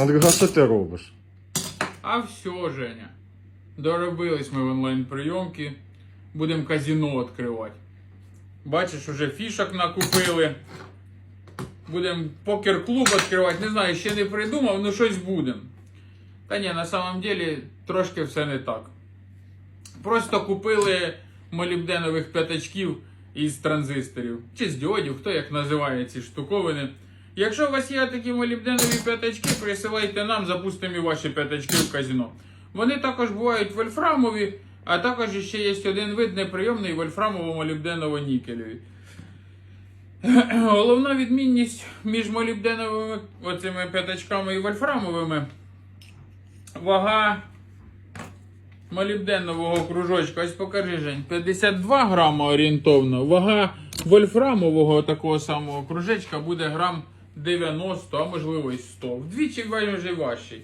Андрюха, що ти робиш? А все, Женя. Доробились ми в онлайн-прийомки. Будемо казино відкривати. Бачиш, уже фішок накупили. Будемо покер-клуб відкривати. Не знаю, ще не придумав, ну щось будемо. Та ні, на самом деле трошки все не так. Просто купили молібденових п'ятачків із транзисторів. Чи з діодів, хто як називає ці штуковини. Якщо у вас є такі молібденові п'ятачки, присилайте нам, запустимо і ваші п'ятачки в казино. Вони також бувають вольфрамові, а також ще є один вид неприйомний вольфрамово-молібденово-нікелеві. Головна відмінність між молібденовими оцими п'ятачками і вольфрамовими вага молібденового кружочка, ось покажи, Жень, 52 грама орієнтовно. Вага вольфрамового такого самого кружечка буде грам 90, а можливо і 100. Вдвічі майже важчий.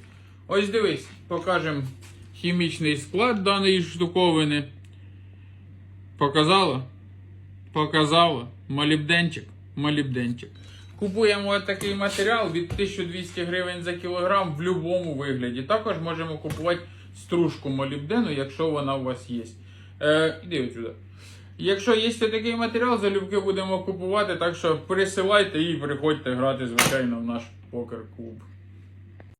Ось дивись, покажемо хімічний склад даної штуковини. Показала? Показала. Молібденчик. Молібденчик. Купуємо такий матеріал від 1200 гривень за кілограм в будь-якому вигляді. Також можемо купувати стружку молібдену, якщо вона у вас є. Е, іди сюди. Якщо є такий матеріал, залюбки будемо купувати, так що пересилайте і приходьте грати, звичайно, в наш покер-клуб.